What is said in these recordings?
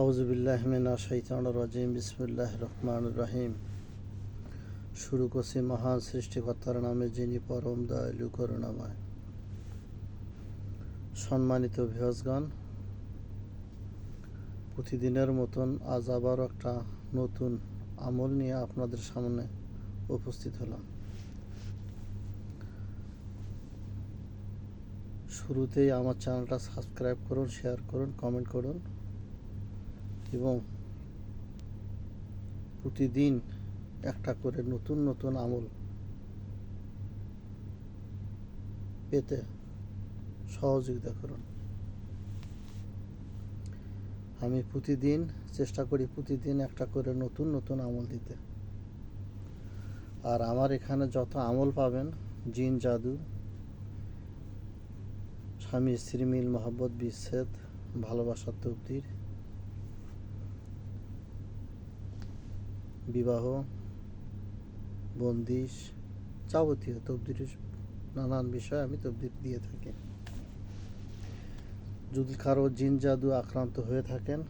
আউজুবিল্লাহমিনা শৈতান রাজিম বিসমুল্লাহ রহমান রহিম। শুরু করছি মহান সৃষ্টিকর্তার নামে, যিনি পরম দয়ালু, করুণাময়। সম্মানিত ভিহজগণ প্রতিদিনের মতন আজ আবারও একটা নতুন আমল নিয়ে আপনাদের সামনে উপস্থিত হলাম। শুরুতেই আমার চ্যানেলটা সাবস্ক্রাইব করুন, শেয়ার করুন, কমেন্ট করুন। এবং প্রতিদিন একটা করে নতুন নতুন আমল পেতে সহযোগিতা করুন। আমি প্রতিদিন চেষ্টা করি প্রতিদিন একটা করে নতুন নতুন আমল দিতে। আর আমার এখানে যত আমল পাবেন, জিন, জাদু, স্বামী, স্ত্রী, মিল, মহব্বত, বিচ্ছেদ ভালোবাসার তবদির বিবাহ, বন্দিশ, যাবতীয় তবদির নানান বিষয় আমি তবদির দিয়ে থাকি। যদি কারও জিন জাদু আক্রান্ত হয়ে থাকেন,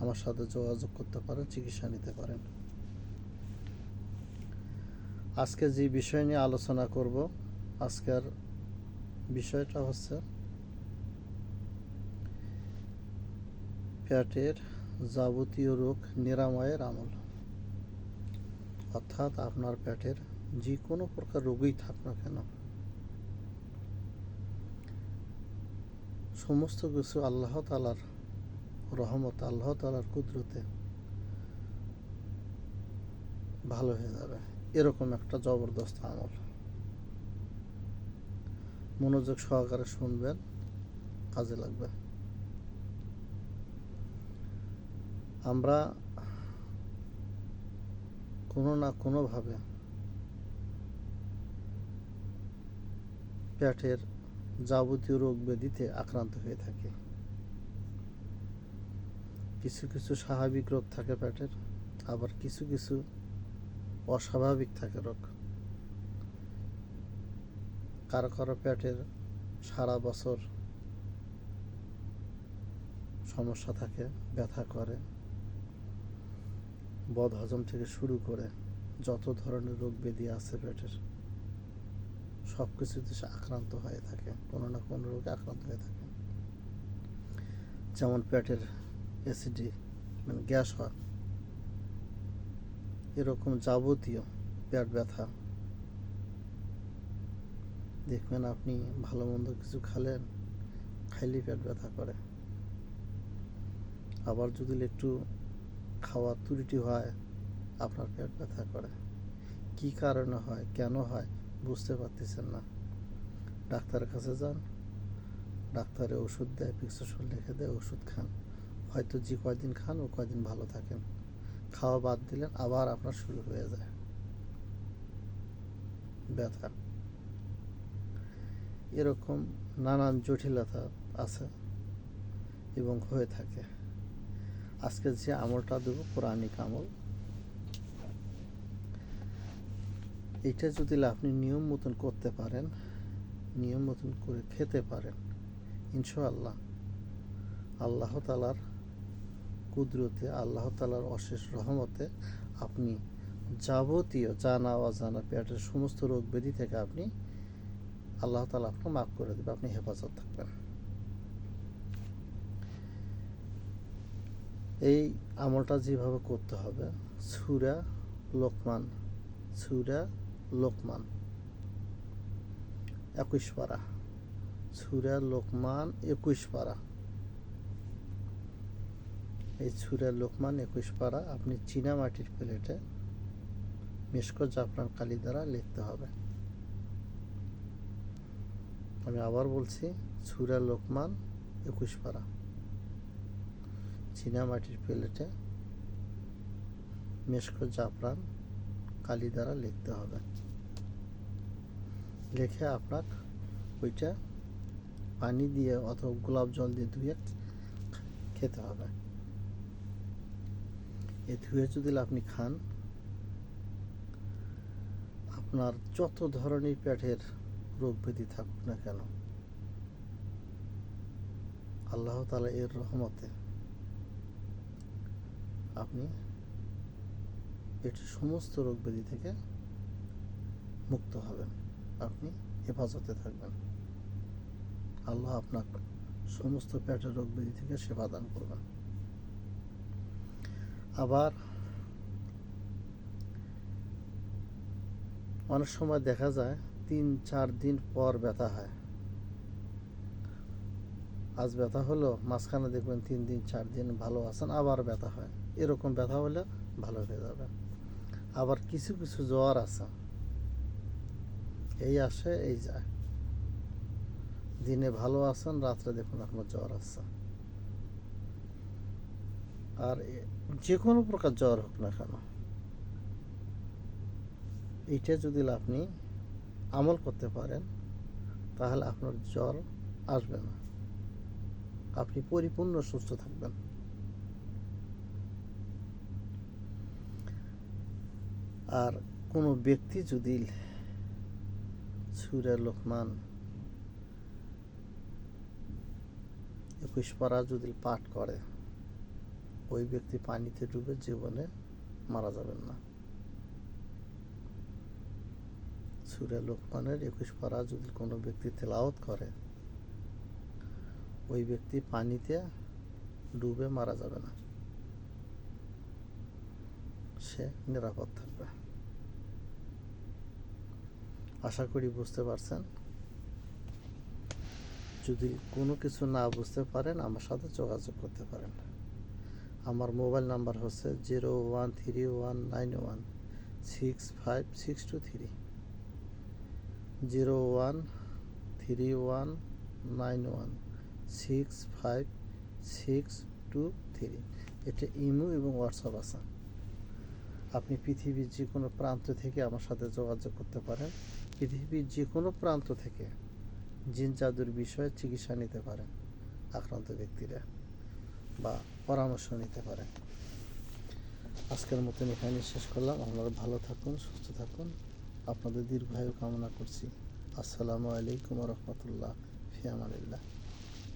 আমার সাথে যোগাযোগ করতে পারেন, চিকিৎসা নিতে পারেন। আজকে যে বিষয় নিয়ে আলোচনা করব, আজকের বিষয়টা হচ্ছে পেটের যাবতীয় রোগ নিরাময়ের আমল। অর্থাৎ আপনার পেটের যে কোনো প্রকার রোগই থাক না কেন, সমস্ত কিছু আল্লাহ তালার রহমত, আল্লাহ তালার কুদরতে ভালো হয়ে যাবে। এরকম একটা জবরদস্ত আমল। মনোযোগ সহকারে শুনবেন, কাজে লাগবে। আমরা কোনো না কোনোভাবে পেটের যাবতীয় রোগ ব্যাধিতে আক্রান্ত হয়ে থাকে। কিছু কিছু স্বাভাবিক রোগ থাকে পেটের, আবার কিছু কিছু অস্বাভাবিক থাকে রোগ। কারও কারও পেটের সারা বছর সমস্যা থাকে, ব্যথা করে। বদ হজম থেকে শুরু করে যত ধরনের রোগ ব্যাধি আছে পেটের সব কিছুতে সে আক্রান্ত হয়ে থাকে, কোনো না কোনো রোগে আক্রান্ত হয়ে থাকে। যেমন পেটের অ্যাসিডি মানে গ্যাস হয়, এরকম যাবতীয় পেট ব্যথা। দেখবেন আপনি ভালো মন্দ কিছু খালেন, খাইলেই পেট ব্যথা করে। আবার যদি একটু খাওয়ার ত্রুটি হয়, আপনার পেট ব্যথা করে। কি কারণে হয়, কেন হয়, বুঝতে পারতেছেন না। ডাক্তারের কাছে যান। ডাক্তারে ওষুধ দেয় প্রিসক্রিপশন লিখে দেয়, ওষুধ খান। হয়তো যে কয়দিন খান, ও কয়দিন ভালো থাকেন। খাওয়া বাদ দিলেন, আবার আপনার শুরু হয়ে যায়। ব্যথা। এরকম নানান জটিলতা আছে এবং হয়ে থাকে। আজকে যে আমলটা দেবো, পৌরাণিক আমল। এটা যদি আপনি নিয়ম মতন করতে পারেন, নিয়ম মতন করে খেতে পারেন, ইনশাআল্লাহ আল্লাহ তালার কুদরতে, আল্লাহ তালার অশেষ রহমতে আপনি যাবতীয় জানা অজানা পেটের সমস্ত রোগ ব্যাধি থেকে আপনি আল্লাহ তালা আপনাকে মাফ করে দেবে, আপনি হেফাজত থাকবেন। এই আমলটা যেভাবে করতে হবে, সুরা লোকমান সুরা লোকমান, একুশ পারা, সুরা লোকমান একুশ পারা। এই সুরা লোকমান একুশ পারা আপনি চীনা মাটির প্লেটে মিশকো জাফরান কালি দ্বারা লিখতে হবে। আমি আবার বলছি, সুরা লোকমান একুশ পারা। চীনা মাটির প্লেটে মেশকো জাফরান কালি দ্বারা লিখতে হবে। লিখে আপনার ওইটা পানি দিয়ে অথবা গোলাপ জল দিয়ে ধুয়ে খেতে হবে। এ ধুয়ে যদি আপনি খান, আপনার যত ধরনের পেটের রোগ ব্যাধি থাকুক না কেন, আল্লাহ তালা এর রহমতে আপনি এটি সমস্ত রোগ ব্যাধি থেকে মুক্ত হবেন। আপনি হেফাজতে থাকবেন। আল্লাহ আপনার সমস্ত পেটের রোগ ব্যাধি থেকে সেবা দান করবেন। আবার অনেক সময় দেখা যায়, তিন, চার দিন পর ব্যথা হয়। আজ ব্যথা হলো, মাঝখানে দেখবেন তিন দিন, চার দিন ভালো আছেন, আবার ব্যথা হয়। এরকম ব্যথা হলে ভালো হয়ে যাবে। আবার কিছু কিছু জ্বর আছে। এই আসে, এই যায়। দিনে ভালো আছেন, রাত্রে দেখুন আপনার জ্বর আছে। আর যে কোনো প্রকার জ্বর হোক না কেন এইটা যদি আপনি আমল করতে পারেন, তাহলে আপনার জ্বর আসবে না। আপনি পরিপূর্ণ সুস্থ থাকবেন। আর কোনো ব্যক্তি যদি সুরে লোকমান একুশ পারা যদি পাঠ করে, ওই ব্যক্তি পানিতে ডুবে জীবনে মারা যাবেন না। সুরে লোকমানের একুশ পারা যদি কোনো ব্যক্তি তেলাওত করে, ওই ব্যক্তি পানিতে ডুবে মারা যাবে না। সে নিরাপদ থাকবে। আশা করি বুঝতে পারছেন। যদি কোনো কিছু না বুঝতে পারেন, আমার সাথে যোগাযোগ করতে পারেন। আমার মোবাইল নাম্বার হচ্ছে zero one three one nine one six five six two three. Zero one three one nine one six five six two three. এটা ইমো এবং হোয়াটসঅ্যাপ আছে। আপনি পৃথিবীর যে কোনো প্রান্ত থেকে আমার সাথে যোগাযোগ করতে পারেন। পৃথিবীর যে কোনো প্রান্ত থেকে জিন জাদুর বিষয়ে চিকিৎসা নিতে পারেন, আক্রান্ত ব্যক্তিরা, বা পরামর্শ নিতে পারেন। আজকের মতন এখানে শেষ করলাম। আপনারা ভালো থাকুন, সুস্থ থাকুন। আপনাদের দীর্ঘায়ু কামনা করছি। আসসালামু আলাইকুম রহমতুল্লাহ ফিয়ামানিল্লাহ